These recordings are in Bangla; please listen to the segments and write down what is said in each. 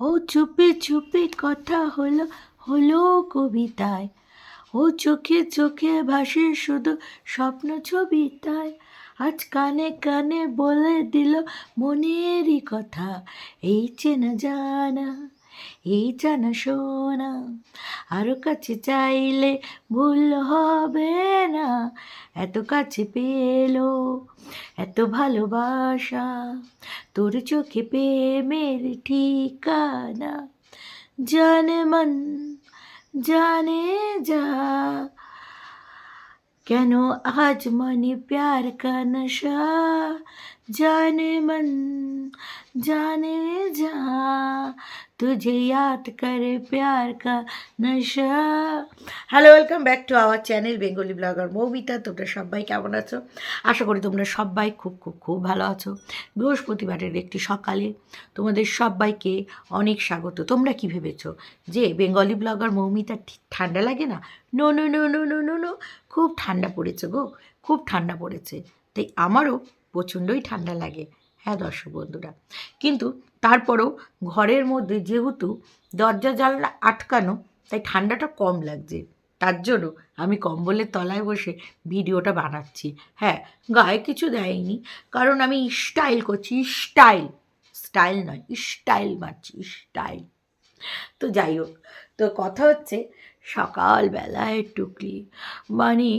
ও চুপে চুপে কথা হলো হলো কবিতায়। ও চোখে চোখে ভাসে শুধু স্বপ্ন ছবিতায় আজ কানে কানে বলে দিল মনেরই কথা, এই চেনা জানা। এই জানা শোনা আরও কাছে চাইলে ভুল হবে না। এত কাছে পেল, এত ভালোবাসা, তোর চোখে প্রেমের ঠিকানা। জানে মন, জানে যা, কেন আজ মনে প্যার কা নশা জানে মন, জানে যা তুঝে याद করে প্যার কা নশা hello welcome back to our channel Bengali blogger Moumita তোমরা সবাই কেমন আছো? আশা করি তোমরা সবাই খুব খুব খুব ভালো আছো। বৃহস্পতিবারের একটি সকালে তোমাদের সবাইকে অনেক স্বাগত। তোমরা কি ভেবেছো যে বেঙ্গলি ব্লগার মৌমিতা ঠিক ঠান্ডা লাগে না? No no no no no no no খুব ঠান্ডা পড়েছে গো, খুব ঠান্ডা পড়েছে। তাই আমারও প্রচণ্ডই ঠান্ডা লাগে। হ্যাঁ দর্শক বন্ধুরা, কিন্তু তারপরেও ঘরের মধ্যে যেহেতু দরজা জানলা আটকানো, তাই ঠান্ডাটা কম লাগছে। তার জন্য আমি কম্বলের তলায় বসে ভিডিওটা বানাচ্ছি। হ্যাঁ গায়ে কিছু দেয়নি, কারণ আমি স্টাইল করছি, স্টাইল। স্টাইল নয়, স্টাইল মারছি, স্টাইল। তো যাই হোক, তো কথা হচ্ছে সকালবেলায় টুকলি মানে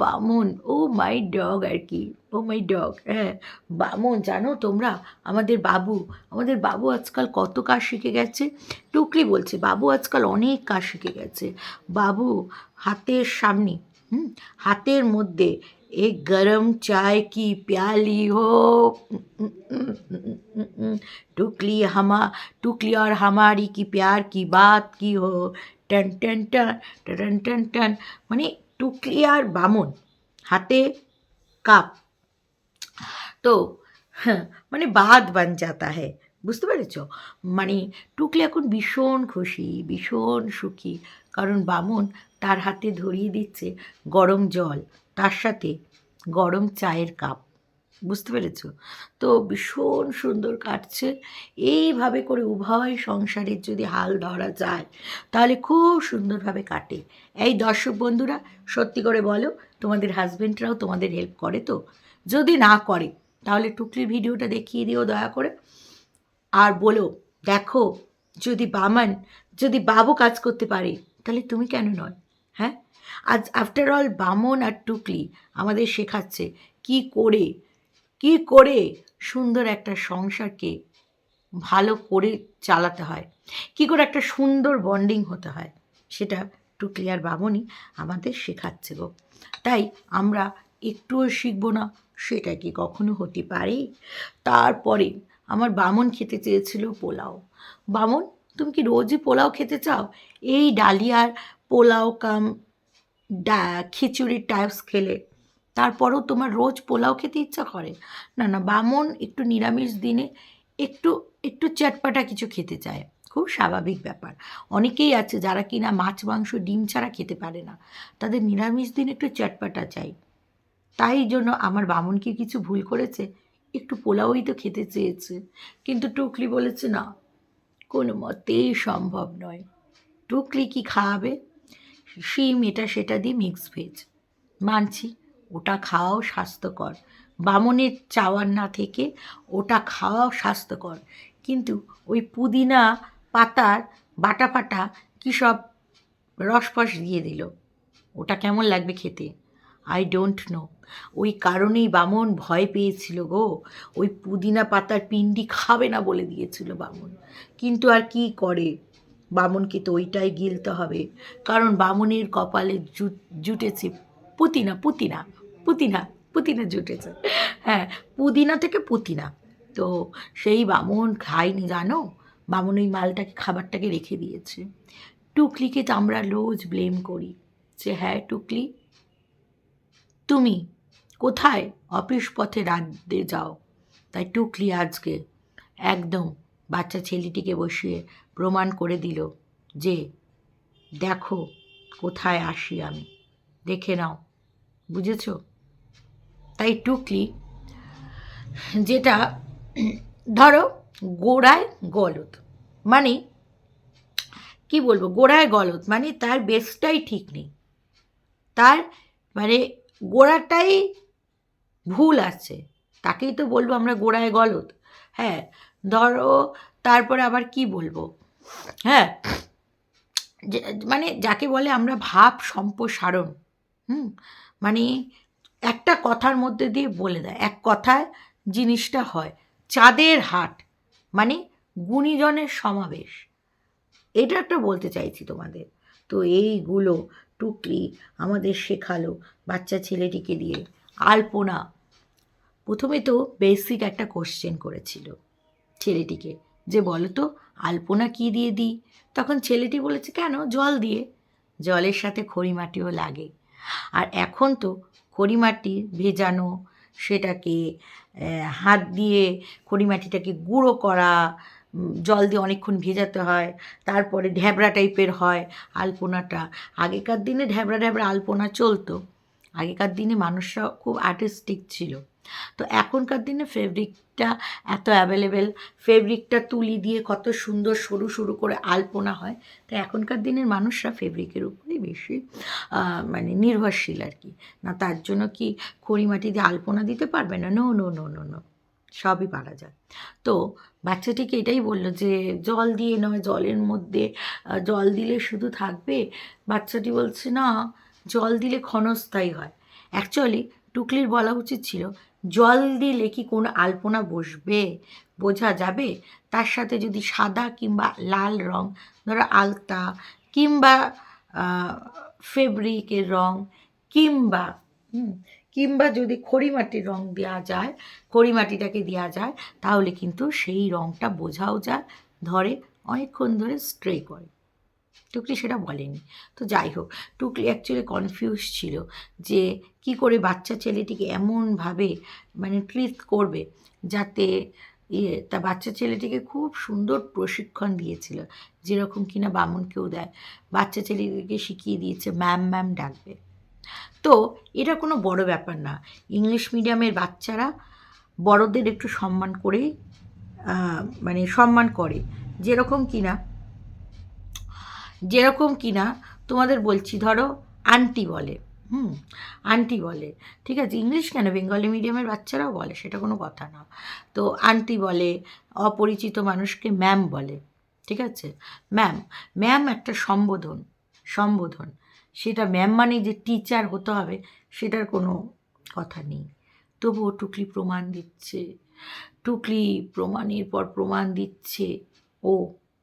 বামন ও মাই ডগ আর কি ও মাই ডগ হ্যাঁ বামন জানো তোমরা আমাদের বাবু আমাদের বাবু আজকাল কত কাজ শিখে গেছে টুকলি বলছে বাবু আজকাল অনেক কাজ শিখে গেছে বাবু হাতের সামনে হুম হাতের মধ্যে एक गरम चाय की प्याली हो टुकली हमा टुकली और हमारी की प्यार की बात की हो Ten ten ten ten ten মানে টুকলি আর বামন, হাতে কাপ। তো হ্যাঁ, মানে বাদ বান যাতা হ্যাঁ বুঝতে পেরেছ? মানে টুকলি এখন ভীষণ খুশি, ভীষণ সুখী, কারণ বামন তার হাতে ধরিয়ে দিচ্ছে গরম জল, তার সাথে গরম চায়ের কাপ। বুঝতে পেরেছ? তো ভীষণ সুন্দর কাটছে। এইভাবে করে উভয় সংসারের যদি হাল ধরা যায়, তাহলে খুব সুন্দরভাবে কাটে। এই দর্শক বন্ধুরা, সত্যি করে বলো, তোমাদের হাজবেন্ডরাও তোমাদের হেল্প করে তো? যদি না করে, তাহলে টুকলির ভিডিওটা দেখিয়ে দিও দয়া করে। আর বলো, দেখো, যদি বামান, যদি বাবু কাজ করতে পারে, তাহলে তুমি কেন নয়? হ্যাঁ? আজ আফটার অল বামন আর টুকলি আমাদের শেখাচ্ছে কি করে কি করে সুন্দর একটা সংসারকে ভালো করে চালাতে হয়? কি করে একটা সুন্দর বন্ডিং হতে হয়? সেটা টুকলি আর বামনই আমাদের শেখাচ্ছে গো। তাই আমরা একটুও শিখব না, সেটা কি কখনো হতে পারে? তারপরে আমার বামন খেতে চেয়েছিল পোলাও। বামন, তুমি কি রোজই পোলাও খেতে চাও? এই ডালিয়ার পোলাও কাম, ডা, খিচুড়ির টাইপস খেলে তারপরেও তোমার রোজ পোলাও খেতে ইচ্ছা করে? না না, বামন একটু নিরামিষ দিনে একটু একটু চটপাটা কিছু খেতে চায়। খুব স্বাভাবিক ব্যাপার। অনেকেই আছে যারা কিনা মাছ, মাংস, ডিম ছাড়া খেতে পারে না। তাদের নিরামিষ দিন একটু চটপাটা চাই। তাই জন্য আমার বামন কি কিছু ভুল করেছে? একটু পোলাওই তো খেতে চেয়েছে। কিন্তু টুকলি বলেছে, না, কোনো মতেই সম্ভব নয়। টুকলি কি খাওয়াবে? শিম, এটা, সেটা দিয়ে মিক্স ভেজ মানছি। ওটা খাওয়াও স্বাস্থ্যকর। বামনের চাওয়ার না থেকে ওটা খাওয়াও স্বাস্থ্যকর। কিন্তু ওই পুদিনা পাতার বাটা ফাটা কী সব রসফস দিয়ে দিল? ওটা কেমন লাগবে খেতে? আই ডোন্ট নো ওই কারণেই বামন ভয় পেয়েছিল গো। ওই পুদিনা পাতার পিন্ডি খাবে না বলে দিয়েছিল বামন। কিন্তু আর কি করে? বামনকে তো ওইটাই গিলতে হবে। কারণ বামনের কপালে জুটেছে পুতিনা পুতিনা। পুতিনা পুতিনা জুটেছে। হ্যাঁ পুদিনা থেকে পুতিনা। তো সেই বামন খায়নি, জানো? বামন ওই মালটাকে, খাবারটাকে রেখে দিয়েছে। টুকলিকে তো আমরা রোজ ব্লেম করি। যে হ্যাঁ টুকলি, তুমি কোথায়? অফিস পথে রাঁধতে যাও। তাই টুকলি আজকে একদম বাচ্চা ছেলেটিকে বসিয়ে প্রমাণ করে দিল যে, দেখো, কোথায় আসি আমি। দেখে নাও। বুঝেছ? তাই টুকলি যেটা ধরো গোড়ায় গলদ মানে কি বলব, গোড়ায় গলদ মানে তার বেসটাই ঠিক নেই। তার মানে গোড়াটাই ভুল আছে, তাকেই তো বলব আমরা গোড়ায় গলদ। হ্যাঁ ধরো তারপরে আবার কি বলব? হ্যাঁ মানে যাকে বলে আমরা ভাব সম্প্রসারণ, হুম মানে একটা কথার মধ্যে দিয়ে বলে দেয়। এক কথায় জিনিসটা হয়, চাঁদের হাট মানে গুণীজনের সমাবেশ। এটা একটা বলতে চাইছি তোমাদের। তো এইগুলো টুকলি আমাদের শেখালো বাচ্চা ছেলেটিকে দিয়ে। আলপনা, প্রথমে তো বেসিক একটা কোশ্চেন করেছিল ছেলেটিকে যে বলো তো আলপনা কী দিয়ে দিই? তখন ছেলেটি বলেছে, কেন? জল দিয়ে। জলের সাথে খড়ি মাটিও লাগে। আর এখন তো খড়িমাটি ভেজানো, সেটাকে হাত দিয়ে খড়িমাটিটাকে গুঁড়ো করা জল দিয়ে অনেকক্ষণ ভেজাতে হয়, তারপরে ঢ্যাবরা টাইপের হয় আলপনাটা। আগেকার দিনে ঢ্যাবরা ঢ্যাবড়া আলপনা চলতো। আগেকার দিনে মানুষরা খুব আর্টিস্টিক ছিল। তো এখনকার দিনে ফেব্রিকটা এত অ্যাভেলেবেল ফেব্রিকটা তুলি দিয়ে কত সুন্দর সরু সরু করে আলপনা হয়, তো এখনকার দিনের মানুষরা ফেব্রিকের উপরেই বেশি মানে নির্ভরশীল আর কি। না তার জন্য কি খড়িমাটি দিয়ে আলপনা দিতে পারবে না? No no no no no সবই পারা যায়। তো বাচ্চাটিকে এটাই বলল যে, জল দিয়ে নয়, জলের মধ্যে জল দিলে শুধু থাকবে? বাচ্চাটি বলছে, না, জল দিলে ক্ষণস্থায়ী হয়। অ্যাকচুয়ালি টুকলির বলা উচিত ছিল জল দিলে কি কোনো আলপনা বসবে? বোঝা যাবে? তার সাথে যদি সাদা কিংবা লাল রং, ধরো আলতা কিংবা ফেব্রিকের রং কিংবা কিংবা যদি খড়িমাটির রং দেওয়া যায়, খড়িমাটিটাকে দেওয়া যায়, তাহলে কিন্তু সেই রংটা বোঝাও যায়, ধরে অনেকক্ষণ ধরে স্ট্রে করে। টুকলি সেটা বলেনি। তো যাই হোক, টুকলি অ্যাকচুয়ালি কনফিউজ ছিল যে কি করে বাচ্চা ছেলেটিকে এমনভাবে মানে ট্রিট করবে যাতে ইয়ে তা বাচ্চা ছেলেটিকে খুব সুন্দর প্রশিক্ষণ দিয়েছিল, যেরকম কিনা বামুনকেও দেয়। বাচ্চা ছেলেটিকে শিখিয়ে দিয়েছে, ম্যাম ম্যাম ডাকবে। তো এটা কোনো বড় ব্যাপার না। ইংলিশ মিডিয়ামের বাচ্চারা বড়দের একটু সম্মান করেই মানে সম্মান করে, যেরকম কিনা যেরকম কিনা তোমাদের বলছি, ধরো আন্টি বলে, হুম আন্টি বলে, ঠিক আছে? ইংলিশ কেন? বেঙ্গলি মিডিয়ামের বাচ্চারাও বলে, সেটা কোনো কথা না। তো আন্টি বলে, অপরিচিত মানুষকে ম্যাম বলে, ঠিক আছে? ম্যাম ম্যাম একটা সম্বোধন সম্বোধন। সেটা ম্যাম মানে যে টিচার হতে হবে, সেটার কোনো কথা নেই। তবুও টুকলি প্রমাণ দিচ্ছে, টুকলি প্রমাণের পর প্রমাণ দিচ্ছে, ও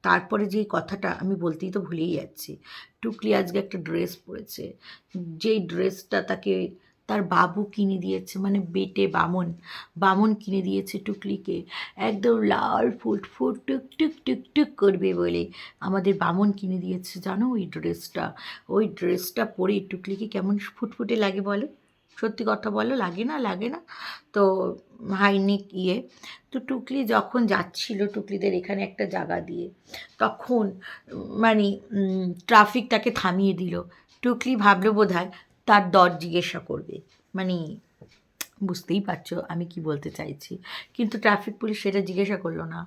তারপরে যেই কথাটা আমি বলতেই তো ভুলেই যাচ্ছি। টুকলি আজকে একটা ড্রেস পরেছে। যেই ড্রেসটা তাকে তার বাবু কিনে দিয়েছে মানে বেটে বামন বামন কিনে দিয়েছে টুকলিকে, একদম লাল ফুট ফুট টুক টুক টুক টুক করবে বলে আমাদের বামন কিনে দিয়েছে। জানো ওই ড্রেসটা ওই ড্রেসটা পরে টুকলিকে কেমন ফুটফুটে লাগে বলো? সত্যি কথা বলো, লাগে না লাগে না। তো হাইনিক ইয়ে। তো টুকলি যখন যাচ্ছিল, টুকলিদের এখানে একটা জায়গা দিয়ে, তখন মানে ট্রাফিক তাকে থামিয়ে দিল। টুকলি ভাবলো বোধ হয় তার দর জিজ্ঞাসা করবে। মানে বুঝতেই পারছ আমি কি বলতে চাইছি। কিন্তু ট্রাফিক পুলিশ সেটা জিজ্ঞাসা করল না।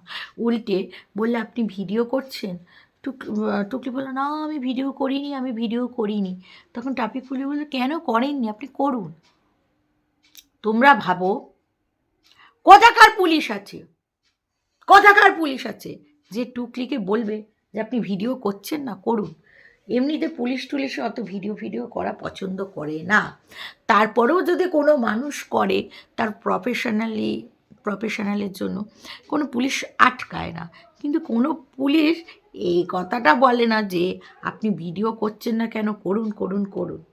উল্টে বললে, আপনি ভিডিও করছেন? টুক টুকলি বলল, না, আমি ভিডিও করিনি, আমি ভিডিও করিনি। তখন ট্রাফিক পুলিশ বলল, কেন করেননি? আপনি করুন। তোমরা ভাবো, কোথাকার পুলিশ আছে? কোথাকার পুলিশ আছে যে টুকলিকে বলবে যে আপনি ভিডিও করছেন না? করুন। এমনিতে পুলিশ টুলিশে অত ভিডিও ভিডিও করা পছন্দ করে না। তারপরেও যদি কোনো মানুষ করে, তার প্রফেশনালি প্রফেশনালের জন্য কোনো পুলিশ আটকায় না। কিন্তু কোনো পুলিশ এই কথাটা বলে না যে আপনি ভিডিও করছেন না কেন? করুন করুন করুন।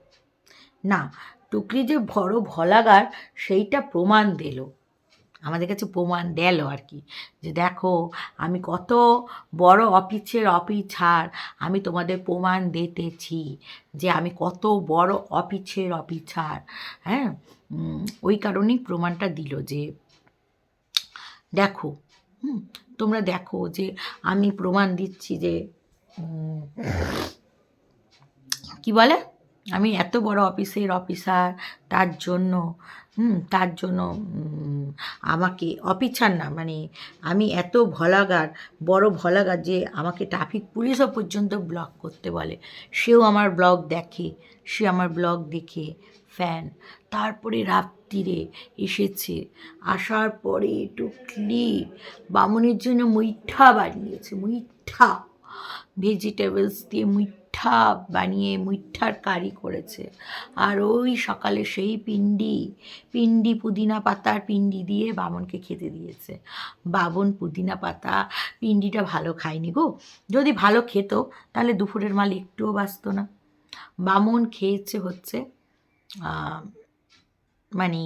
না টুকলি যে বড় ভলাগার, সেইটা প্রমাণ দিল। আমাদের কাছে প্রমাণ দিল আর কি। যে দেখো, আমি কত বড় অফিসের অফিসার, আমি তোমাদের প্রমাণ দিতেছি যে আমি কত বড় অফিসের অফিসার। হ্যাঁ? ওই কারণেই প্রমাণটা দিল যে, দেখো, হুম তোমরা দেখো যে আমি প্রমাণ দিচ্ছি যে কি বলে? আমি এত বড় অফিসের অফিসার, তার জন্য তার জন্য আমাকে অপিচ্ছার না মানে আমি এত ভলাগার, বড় ভলাগার যে আমাকে ট্রাফিক পুলিশও পর্যন্ত ব্লক করতে বলে। সেও আমার ব্লগ দেখে, সে আমার ব্লগ দেখে ফ্যান তারপরে রাত্রিরে এসেছে। আসার পরে টুকলি বামনের জন্য মুইঠা বানিয়েছে মুইঠা ভেজিটেবলস দিয়ে মুইঠা বানিয়ে মুইঠার কারি করেছে। আর ওই সকালে সেই পিন্ডি পিন্ডি পুদিনা পাতার পিন্ডি দিয়ে বামনকে খেতে দিয়েছে। বাবন পুদিনা পাতা পিন্ডিটা ভালো খায়নি গো। যদি ভালো খেত, তাহলে দুপুরের মাল একটুও বাঁচত না। বামন খেয়েছে হচ্ছে মানে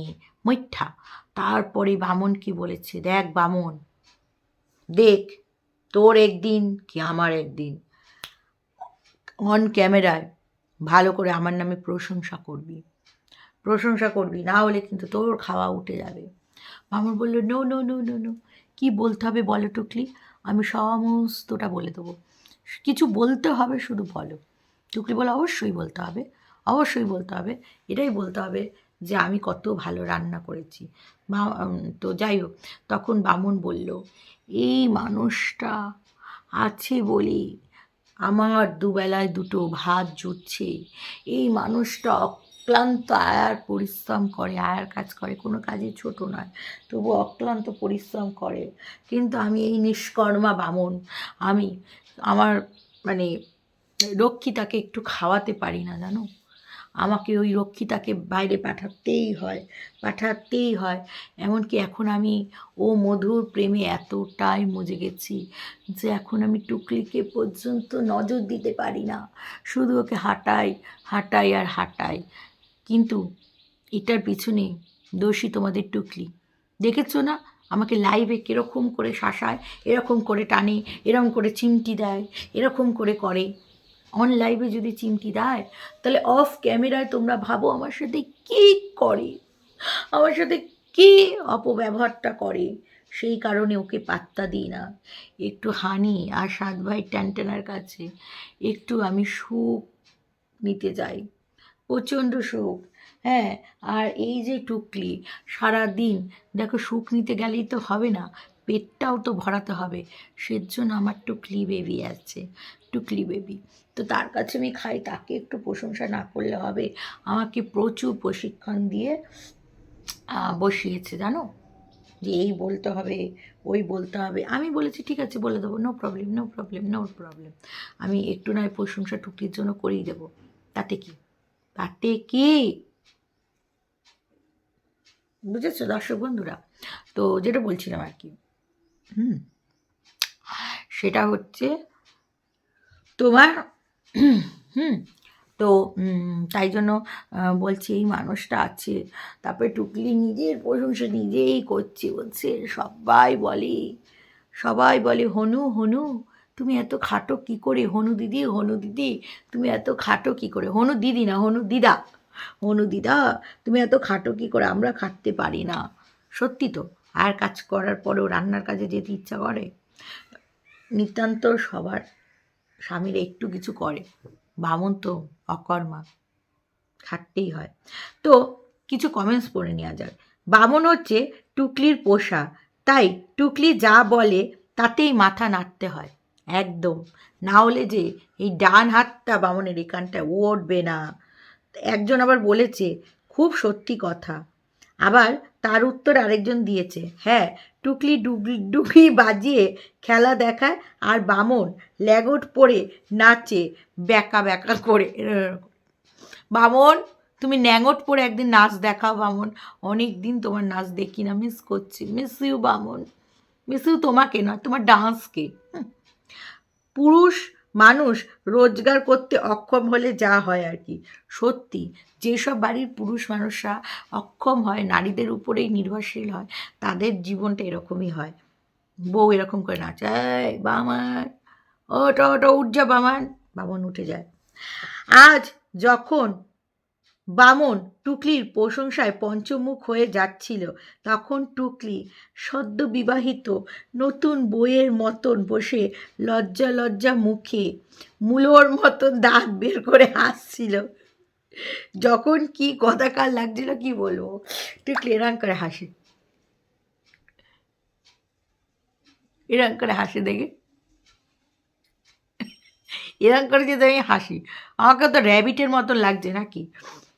মিঠা। তারপরে বামন কি বলেছে? দেখ বামন, দেখ তোর একদিন কি আমার একদিন। অন ক্যামেরায় ভালো করে আমার নামে প্রশংসা করবি। প্রশংসা করবি, না হলে কিন্তু তোর খাওয়া উঠে যাবে। বামন বলল no no no no no কী বলতে হবে বলো টুকলি? আমি সমস্তটা বলে দেবো। কিছু বলতে হবে শুধু বলো। টুকলি বলে অবশ্যই বলতে হবে, অবশ্যই বলতে হবে। এটাই বলতে হবে যে আমি কত ভালো রান্না করেছি। তো যাই হোক, তখন বামুন বলল, এই মানুষটা আছে বলি আমার দুবেলায় দুটো ভাত জুটছে। এই মানুষটা অক্লান্ত আয়ার পরিশ্রম করে, আয়ার কাজ করে, কোনো কাজে ছোট নয়, তবু অক্লান্ত পরিশ্রম করে। কিন্তু আমি এই নিষ্কর্মা বামন, আমি আমার মানে রক্ষিতাকে একটু খাওয়াতে পারি না, জানো? আমাকে ওই রক্ষিতাকে বাইরে পাঠাতেই হয় পাঠাতেই হয়। এমনকি এখন আমি ও মধুর প্রেমে এতটাই মজে গেছি যে এখন আমি টুকলিকে পর্যন্ত নজর দিতে পারি না। শুধু ওকে হাঁটাই হাঁটাই আর হাঁটাই। কিন্তু এটার পিছনে দোষী তোমাদের টুকলি। দেখেছ না? আমাকে লাইভে কীরকম করে শাসায়, এরকম করে টানে, এরকম করে চিমটি দেয়, এরকম করে করে। অন লাইভে যদি চিমটি দেয়, তাহলে অফ ক্যামেরায় তোমরা ভাবো আমার সাথে কী করে? আমার সাথে কী অপব্যবহারটা করে? সেই কারণে ওকে পাত্তা দিই না। একটু হানি আর সাত ভাই ট্যান্টেনার কাছে একটু আমি সুখ নিতে যাই। প্রচণ্ড সুখ। হ্যাঁ আর এই যে টুকলি সারা দিন দেখো সুখ নিতে গেলেই তো হবে না, পেটটাও তো ভরাতে হবে। সেজন্য আমার টুকলি বেবি আছে। টুকলি বেবি তো তার কাছে আমি খাই, তাকে একটু প্রশংসা না করলে হবে। আমাকে প্রচুর প্রশিক্ষণ দিয়ে বসিয়েছে, জানো? যে এই বলতে হবে, ওই বলতে হবে। আমি বলেছি, ঠিক আছে, বলে দেবো। No problem no problem no problem আমি একটু নয়, প্রশংসা টুকলির জন্য করেই দেবো। তাতে কি? তাতে কি? বুঝেছ, দর্শক বন্ধুরা? তো যেটা বলছিলাম আর কি, হুম, সেটা হচ্ছে তোমার, হুম, তো তাই জন্য বলছি এই মানুষটা আছে। তারপরে টুকলি নিজের প্রশংসা নিজেই করছে, বলছে, সবাই বলে সবাই বলে, হনু হনু, তুমি এত খাটো কি করে? হনু দিদি হনু দিদি, তুমি এত খাটো কি করে? হনু দিদি না, হনু দিদা হনু দিদা, তুমি এত খাটো কি করে? আমরা খাটতে পারি না। সত্যি তো, আর কাজ করার পরেও রান্নার কাজে যেতে ইচ্ছা করে? নিতান্ত সবার স্বামীরা একটু কিছু করে। বামন তো অকর্মা, খাটতেই হয়। তো কিছু কমেন্টস পড়ে নেওয়া যাক। বামন হচ্ছে টুকলির পোষা, তাই টুকলি যা বলে তাতেই মাথা নাড়তে হয়। একদম। না হলে যে এই ডান হাতটা বামনের এখানটায় উঠবে না। একজন আবার বলেছে, খুব সত্যি কথা। আবার তার উত্তর আরেকজন দিয়েছে। হ্যাঁ টুকলি ডুগি ডুগি বাজিয়ে খেলা দেখায় আর বামন ল্যাগট পরে নাচে ব্যাকা ব্যাকা করে। বামন, তুমি ন্যাঙট পরে একদিন নাচ দেখাও বামন। অনেক দিন তোমার নাচ দেখি না মিস করছি। Miss you Baman. Miss you তোমাকে নয়, তোমার ডান্সকে। পুরুষ মানুষ রোজগার করতে অক্ষম হলে যা হয় আর কি। সত্যি, যেসব বাড়ির পুরুষ মানুষরা অক্ষম হয়, নারীদের উপরেই নির্ভরশীল হয়, তাদের জীবনটা এরকমই হয়। বউ এরকম করে নাচায় বামান ওটা ওটা উঠ যা বামান। বামন উঠে যায়। আজ যখন বামন টুকলির প্রশংসায় পঞ্চমুখ হয়ে যাচ্ছিল। তখন টুকলি সদ্য বিবাহিত নতুন বইয়ের মতন বসে লজ্জা লজ্জা মুখে মূলোর মতন দাঁত বের করে হাসছিল। যখন কি কথাকার লাগছিল কি বলব? টুকলি এরম করে হাসি। এরম করে হাসি দেখে। এরম করে যদি আমি হাসি। আমাকে তো র্যাবিটের মতো লাগছে নাকি?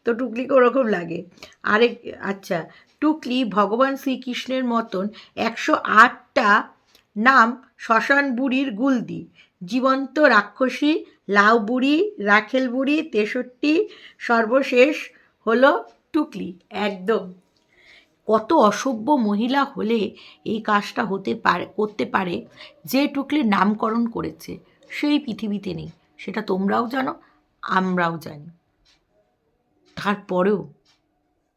তো টুকলিকে ওরকম লাগে। আরেক আচ্ছা টুকলি ভগবান শ্রীকৃষ্ণের মতন একশো আটটা নাম শ্মশান বুড়ির গুলদি, জীবন্ত রাক্ষসী, লাউ বুড়ি, রাখেল বুড়ি, তেষট্টি, সর্বশেষ হলো টুকলি, একদম। কত অসভ্য মহিলা হলে এই কাজটা হতে পারে, করতে পারে যে টুকলির নামকরণ করেছে, সেই পৃথিবীতে নেই, সেটা তোমরাও জানো, আমরাও জানি। তারপরেও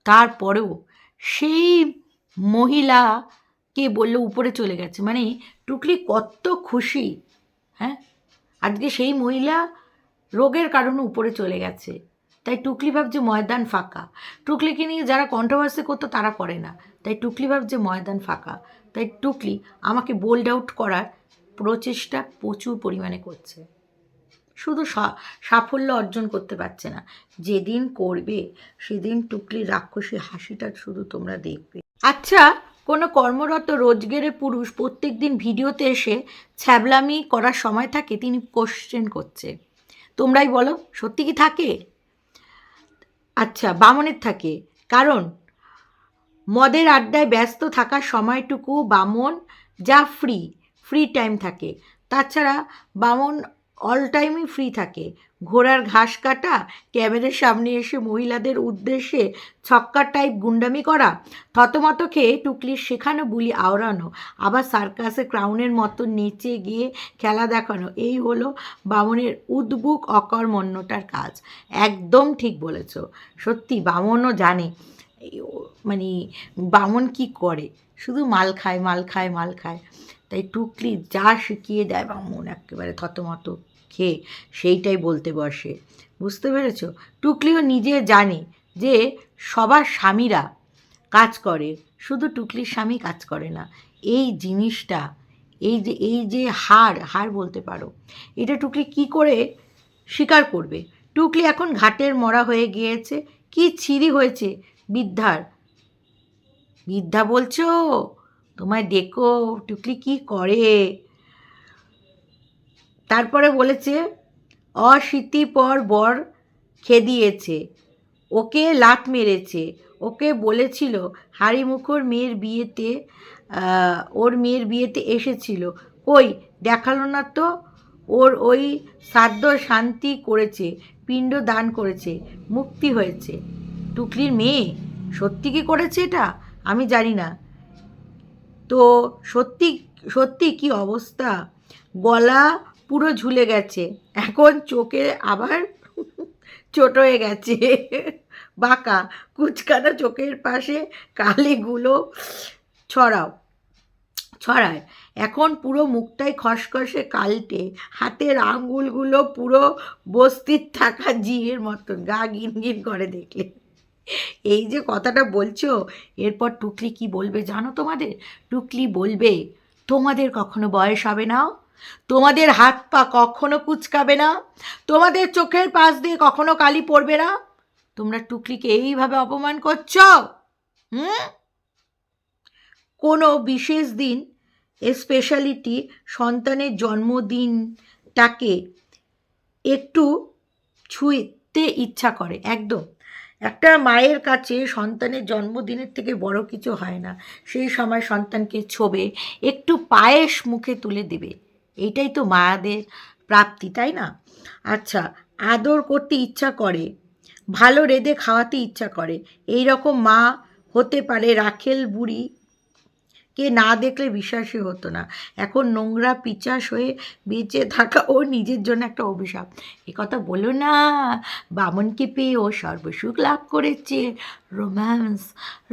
তারপরেও সেই মহিলাকে বলল উপরে চলে গেছে। মানে টুকলি কত খুশি হ্যাঁ? আজকে সেই মহিলা রোগের কারণে উপরে চলে গেছে। তাই টুকলি ভাবছে ময়দান ফাঁকা। টুকলিকে নিয়ে যারা কন্ট্রোভার্সি করতো তারা করে না। তাই টুকলি ভাবছে ময়দান ফাঁকা। তাই টুকলি আমাকে বোল্ড আউট করার প্রচেষ্টা প্রচুর পরিমাণে করছে। শুধু সাফল্য অর্জন করতে পারছে না। যেদিন করবে, সেদিন টুকলি রাক্ষসী হাসিটা শুধু তোমরা দেখবে। আচ্ছা কোনো কর্মরত রোজগেরে পুরুষ প্রত্যেক দিন ভিডিওতে এসে ছ্যাবলামি করার সময় থাকে, তিনি কোশ্চেন করছে। তোমরাই বলো, সত্যি কি থাকে? আচ্ছা বামনের থাকে। কারণ, মদের আড্ডায় ব্যস্ত থাকার সময়টুকু বামন যা ফ্রি ফ্রি টাইম থাকে। তাছাড়া বামন অল টাইমই ফ্রি থাকে। ঘোড়ার ঘাস কাটা, ক্যামেরার সামনে এসে মহিলাদের উদ্দেশ্যে ছক্কা টাইপ গুন্ডামি করা, থতমত খেয়ে টুকলির শেখানো, বুলি আওড়ানো, আবার সার্কাসে ক্রাউনের মতো নিচে গিয়ে খেলা দেখানো, এই হলো বামনের উদ্বুক অকর্মণ্যটার কাজ। একদম ঠিক বলেছ। সত্যি, বামনও জানে। মানে বামন কি করে? শুধু মাল খায় মাল খায় মাল খায়। তাই টুকলি যা শিখিয়ে দেয় বামন, একেবারে থতমত। খেয়ে সেইটাই বলতে বসে। বুঝতে পেরেছ? টুকলিও নিজে জানে যে সবার স্বামীরা কাজ করে, শুধু টুকলির স্বামী কাজ করে না। এই জিনিসটা, এই যে এই যে হার হার বলতে পারো, এটা টুকলি কি করে স্বীকার করবে? টুকলি এখন ঘাটের মরা হয়ে গিয়েছে। কি ছিরি হয়েছে? বৃদ্ধার বৃদ্ধা বলছো, তোমায় দেখো, টুকলি কি করে? তারপরে বলেছে অশীতি পর বর খেদিয়েছে, ওকে লাট মেরেছে। ওকে বলেছিল, হাড়িমুখোর মেয়ের বিয়েতে ওর মেয়ের বিয়েতে এসেছিল। কই, দেখাল না তো? ওর ওই শ্রাদ্ধ শান্তি করেছে, পিণ্ড দান করেছে, মুক্তি হয়েছে। টুকলির মেয়ে, সত্যি কি করেছে এটা? আমি জানি না। তো সত্যি সত্যি কি অবস্থা? গলা পুরো ঝুলে গেছে। এখন চোখে আবার ছোট হয়ে গেছে। বাঁকা, কুচকানো চোখের পাশে কালিগুলো ছড়াও, ছড়ায়। এখন পুরো মুখটাই খসখসে কালটে। হাতের আঙ্গুলগুলো পুরো বস্তির থাকা জিয়ের মতন, গা গিন গিন করে দেখলে। এই যে কথাটা বলছো, এরপর টুকলি কি বলবে জানো তোমাদের? টুকলি বলবে, তোমাদের কখনো বয়স হবে না? তোমাদের হাত পা কখনো কুচকাবে না, তোমাদের চোখের পাশ দিয়ে কখনো কালি পড়বে না। তোমরা টুকলিকে এইভাবে অপমান করছ? হুম? কোনো বিশেষ দিন স্পেশালিটি সন্তানের জন্মদিনটাকে একটু ছুঁতে ইচ্ছা করে, একদম। একটা মায়ের কাছে সন্তানের জন্মদিনের থেকে বড় কিছু হয় না। সেই সময় সন্তানকে ছোবে, একটু পায়েস মুখে তুলে দেবে। এইটাই তো মায়াদের প্রাপ্তি, তাই না? আচ্ছা আদর করতে ইচ্ছা করে, ভালো রেঁধে খাওয়াতে ইচ্ছা করে এই রকম মা হতে পারে রাখেল বুড়ি? কে না দেখলে বিশ্বাসই হতো না। এখন নোংরা পিচাস হয়ে বেঁচে থাকা ও নিজের জন্য একটা অভিশাপ। এ কথা বলো না, বামনকে পেয়ে ও সর্বসুখ লাভ করেছে। Romance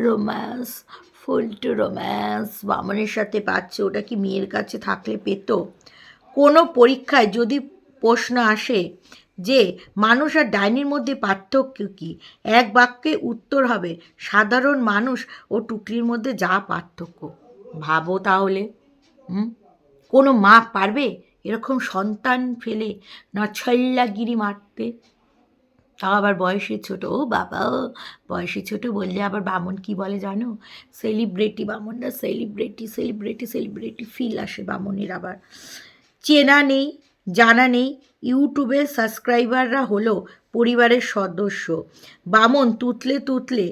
romance full to romance বামনের সাথে পাচ্ছে, ওটা কি মেয়ের কাছে থাকলে পেতো? কোনো পরীক্ষায় যদি প্রশ্ন আসে যে, মানুষ আর ডাইনির মধ্যে পার্থক্য কী? এক বাক্যে উত্তর হবে, সাধারণ মানুষ ও টুকলির মধ্যে যা পার্থক্য। ভাবো তাহলে। হুম? কোনো মা পারবে? এরকম সন্তান ফেলে না ছল্লাগিরি মারতে। তাও আবার বয়সে ছোট, ও বাবা বয়সে ছোট বললে আবার বামন কি বলে জানো? সেলিব্রিটি বামনরা সেলিব্রিটি সেলিব্রিটি সেলিব্রিটি ফিল আসে বামনের আবার। চেনা নেই, জানা নেই ইউটিউবের সাবস্ক্রাইবাররা হলো পরিবারের সদস্য। বামন তুতলে তুতলে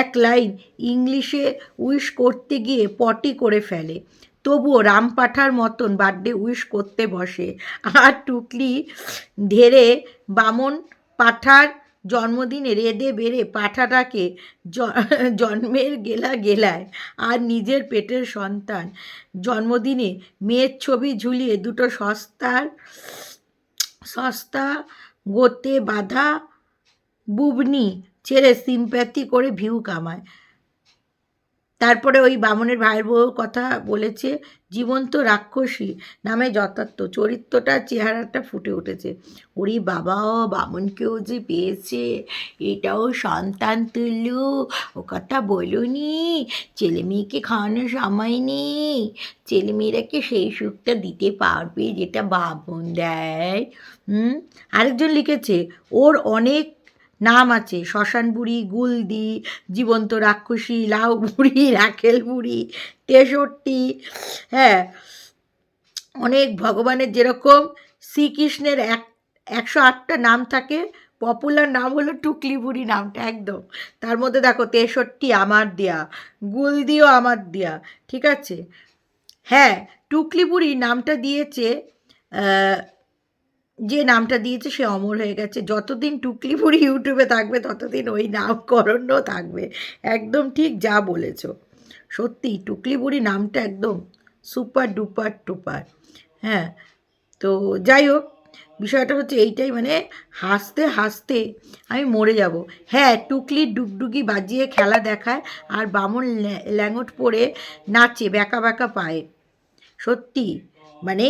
এক লাইন ইংলিশে উইশ করতে গিয়ে পটি করে ফেলে। তবুও রাম পাঠার মতন বার্থডে উইশ করতে বসে। আর টুকলি ধেরে বামন পাঠার জন্মদিনে রেদে বেড়ে পাঠাটাকে জন্মের গেলা গেলায় আর নিজের পেটের সন্তান। জন্মদিনে মেয়ের ছবি ঝুলিয়ে দুটো সস্তার, সস্তা গোতে বাঁধা বুবনি ছেড়ে সিম্প্যাথি করে ভিউ কামায়। তারপরে ওই বামনের ভাইয়ের বউ কথা বলেছে, জীবন্ত রাক্ষসী নামে যথার্থ। চরিত্রটা চেহারাটা ফুটে উঠেছে। ওরে বাবা, বামনকেও যে পেয়েছে, এটাও সন্তান তুল্য। ও কথা বলুনি, ছেলে মেয়েকে খাওয়ানোর সময় নেই। ছেলে মেয়েরাকে সেই সুখটা দিতে পারবে যেটা বামন দেয়। হুম? আরেকজন লিখেছে, ওর অনেক নাম আছে, শ্মশান বুড়ি, গুলদি, জীবন্ত রাক্ষসী, লাউ বুড়ি, রাখেল বুড়ি, তেষট্টি হ্যাঁ। অনেক ভগবানের যেরকম শ্রীকৃষ্ণের এক, একশো আটটা নাম থাকে, পপুলার নাম হলো টুকলি বুড়ি নামটা, একদম। তার মধ্যে দেখো তেষট্টি আমার দেয়া, গুলদিও আমার দেয়া, ঠিক আছে? হ্যাঁ টুকলি বুড়ি নামটা দিয়েছে যে নামটা দিয়েছে সে অমর হয়ে গেছে। যতদিন টুকলি বুড়ি ইউটিউবে থাকবে, ততদিন ওই নামকরণও থাকবে। একদম ঠিক যা বলেছ। সত্যি টুকলি বুড়ি নামটা একদম সুপার ডুপার টুপার। হ্যাঁ তো যাই হোক, বিষয়টা হচ্ছে এইটাই মানে হাসতে হাসতে আমি মরে যাব। হ্যাঁ টুকলির ডুগডুগি বাজিয়ে খেলা দেখায় আর বামন ল্যা- ল্যাঙট পরে নাচে, ব্যাকা ব্যাকা পায়ে। সত্যি। মানে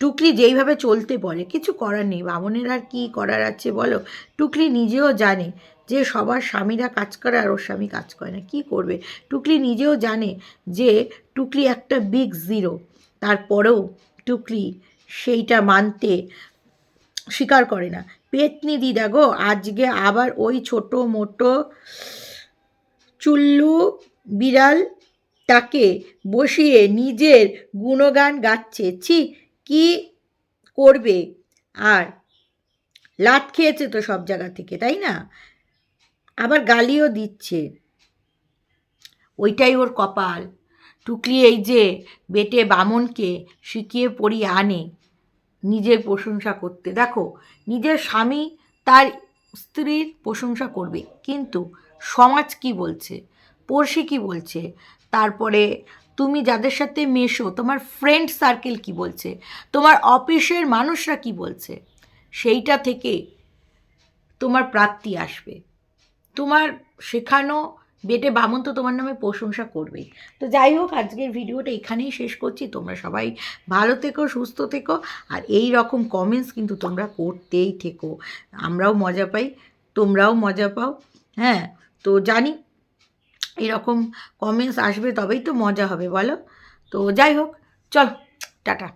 টুকলি যেইভাবে চলতে বলে, কিছু করার নেই। বামনের আর কী করার আছে বলো? টুকলি নিজেও জানে যে সবার স্বামীরা কাজ করে আর ওর স্বামী কাজ করে না। কি করবে? টুকলি নিজেও জানে যে টুকলি একটা বিগ জিরো তারপরেও টুকলি সেইটা মানতে স্বীকার করে না। পেতনি দিদা গো, আজকে আবার ওই ছোট মোটো চুল্লু বিড়াল তাকে বসিয়ে নিজের গুণগান গাচ্ছে। ছি, কি করবে? আর লাত খেয়েছে তো সব জায়গা থেকে, তাই না? আবার গালিও দিচ্ছে। ওইটাই ওর কপাল। টুকলি এই যে বেটে বামনকে শিখিয়ে পড়িয়ে আনে, নিজের প্রশংসা করতে। দেখো, নিজের স্বামী তার স্ত্রীর প্রশংসা করবে, কিন্তু সমাজ কি বলছে? পড়শি কি বলছে? তারপরে তুমি যাদের সাথে মেশো, তোমার ফ্রেন্ড সার্কেল কি বলছে? তোমার অফিসের মানুষরা কি বলছে? সেইটা থেকে তোমার প্রাপ্তি আসবে। তোমার শেখানো বেটে বামন তো তোমার নামে প্রশংসা করবেই। তো যাই হোক, আজকের ভিডিওটা এখানেই শেষ করছি। তোমরা সবাই ভালো থেকো, সুস্থ থেকো, আর এই রকম কমেন্টস কিন্তু তোমরা করতেই থেকো। আমরাও মজা পাই, তোমরাও মজা পাও হ্যাঁ? তো জানি এরকম কমেন্টস আসবে তবেই তো মজা হবে বলো? তো যাই হোক চলো টাটা।